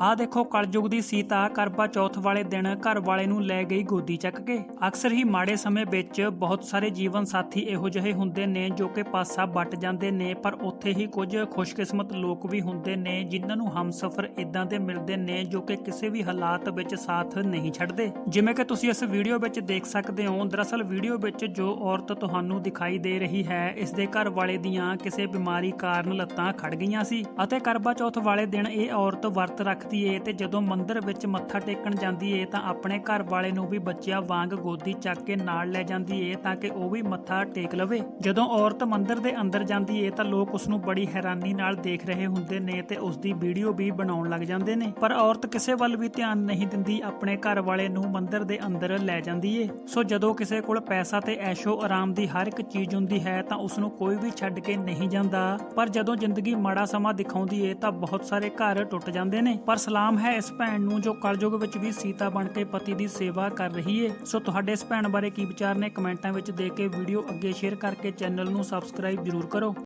ਆਹ ਦੇਖੋ, ਕਲਯੁਗ ਦੀ ਸੀਤਾ ਕਰਵਾ ਚੌਥ ਵਾਲੇ ਦਿਨ ਘਰ ਵਾਲੇ ਨੂੰ ਲੈ ਗਈ ਗੋਦੀ ਚੱਕ ਕੇ। ਅਕਸਰ ਹੀ ਮਾੜੇ ਸਮੇਂ ਵਿੱਚ ਬਹੁਤ ਸਾਰੇ ਜੀਵਨ ਸਾਥੀ ਇਹੋ ਜਿਹੇ ਹੁੰਦੇ ਨੇ ਜੋ ਕਿ ਪਾਸਾ ਵੱਟ ਜਾਂਦੇ ਨੇ, ਪਰ ਉੱਥੇ ਹੀ ਕੁਝ ਖੁਸ਼ਕਿਸਮਤ ਲੋਕ ਵੀ ਹੁੰਦੇ ਨੇ ਜਿਨ੍ਹਾਂ ਨੂੰ ਹਮਸਫਰ ਇਦਾਂ ਦੇ ਮਿਲਦੇ ਨੇ ਜੋ ਕਿ ਕਿਸੇ ਵੀ ਹਾਲਾਤ ਵਿੱਚ ਸਾਥ ਨਹੀਂ ਛੱਡਦੇ। ਜਿਵੇਂ ਕਿ ਤੁਸੀਂ ਇਸ ਵੀਡੀਓ ਵਿੱਚ ਦੇਖ ਸਕਦੇ ਹੋ, ਦਰਅਸਲ ਵੀਡੀਓ ਵਿੱਚ ਜੋ ਔਰਤ ਤੁਹਾਨੂੰ ਦਿਖਾਈ ਦੇ ਰਹੀ ਹੈ, ਇਸ ਦੇ ਘਰ ਵਾਲੇ ਦੀਆਂ ਕਿਸੇ ਬਿਮਾਰੀ ਕਾਰਨ ਲੱਤਾਂ ਖੜ ਗਈਆਂ ਸੀ ਅਤੇ ਕਰਵਾ ਚੌਥ ਵਾਲੇ ਦਿਨ ਇਹ ਔਰਤ ਵਰਤ ਰੱਖ ਰੱਖਦੀ ਏ ਤੇ ਜਦੋਂ ਮੰਦਿਰ ਵਿੱਚ ਮੱਥਾ ਟੇਕਣ ਜਾਂਦੀ ਏ ਤਾਂ ਆਪਣੇ ਘਰ ਵਾਲੇ ਨੂੰ ਵੀ ਬੱਚਿਆਂ ਵਾਂਗ ਗੋਦੀ ਚੱਕ ਕੇ ਨਾਲ ਲੈ ਜਾਂਦੀ ਏ ਤਾਂ ਕਿ ਉਹ ਵੀ ਮੱਥਾ ਟੇਕ ਲਵੇ। ਜਦੋਂ ਔਰਤ ਮੰਦਿਰ ਦੇ ਅੰਦਰ ਜਾਂਦੀ ਏ ਤਾਂ ਲੋਕ ਉਸ ਨੂੰ ਬੜੀ ਹੈਰਾਨੀ ਨਾਲ ਦੇਖ ਰਹੇ ਹੁੰਦੇ ਨੇ ਤੇ ਉਸ ਦੀ ਵੀਡੀਓ ਵੀ ਬਣਾਉਣ ਲੱਗ ਜਾਂਦੇ ਨੇ। ਪਰ ਔਰਤ ਕਿਸੇ ਵੱਲ ਵੀ ਧਿਆਨ ਨਹੀਂ ਦਿੰਦੀ, ਆਪਣੇ ਘਰ ਵਾਲੇ ਨੂੰ ਮੰਦਿਰ ਦੇ ਅੰਦਰ ਲੈ ਜਾਂਦੀ ਏ। ਸੋ ਜਦੋਂ ਕਿਸੇ ਕੋਲ ਪੈਸਾ ਤੇ ਐਸ਼ੋ ਆਰਾਮ ਦੀ ਹਰ ਇੱਕ ਚੀਜ਼ ਹੁੰਦੀ ਹੈ ਤਾਂ ਉਸ ਨੂੰ ਕੋਈ ਵੀ ਛੱਡ ਕੇ ਨਹੀਂ ਜਾਂਦਾ। ਪਰ ਜਦੋਂ ਜ਼ਿੰਦਗੀ ਮਾੜਾ ਸਮਾਂ ਦਿਖਾਉਂਦੀ ਏ ਤਾਂ ਬਹੁਤ ਸਾਰੇ ਘਰ ਟੁੱਟ ਜਾਂਦੇ ਨੇ। ਪਰ ਸਲਾਮ ਹੈ ਇਸ ਭੈਣ ਨੂੰ ਜੋ ਕਲਯੁਗ ਵਿੱਚ ਵੀ ਸੀਤਾ ਬਣ ਕੇ ਪਤੀ ਦੀ ਸੇਵਾ ਕਰ ਰਹੀ ਏ। ਸੋ ਤੁਹਾਡੇ ਇਸ ਭੈਣ ਬਾਰੇ ਕੀ ਵਿਚਾਰ ਨੇ ਕਮੈਂਟਾਂ ਵਿੱਚ ਦੇ ਕੇ ਵੀਡੀਓ ਅੱਗੇ ਸ਼ੇਅਰ ਕਰਕੇ ਚੈਨਲ ਨੂੰ ਸਬਸਕ੍ਰਾਈਬ ਜ਼ਰੂਰ ਕਰੋ।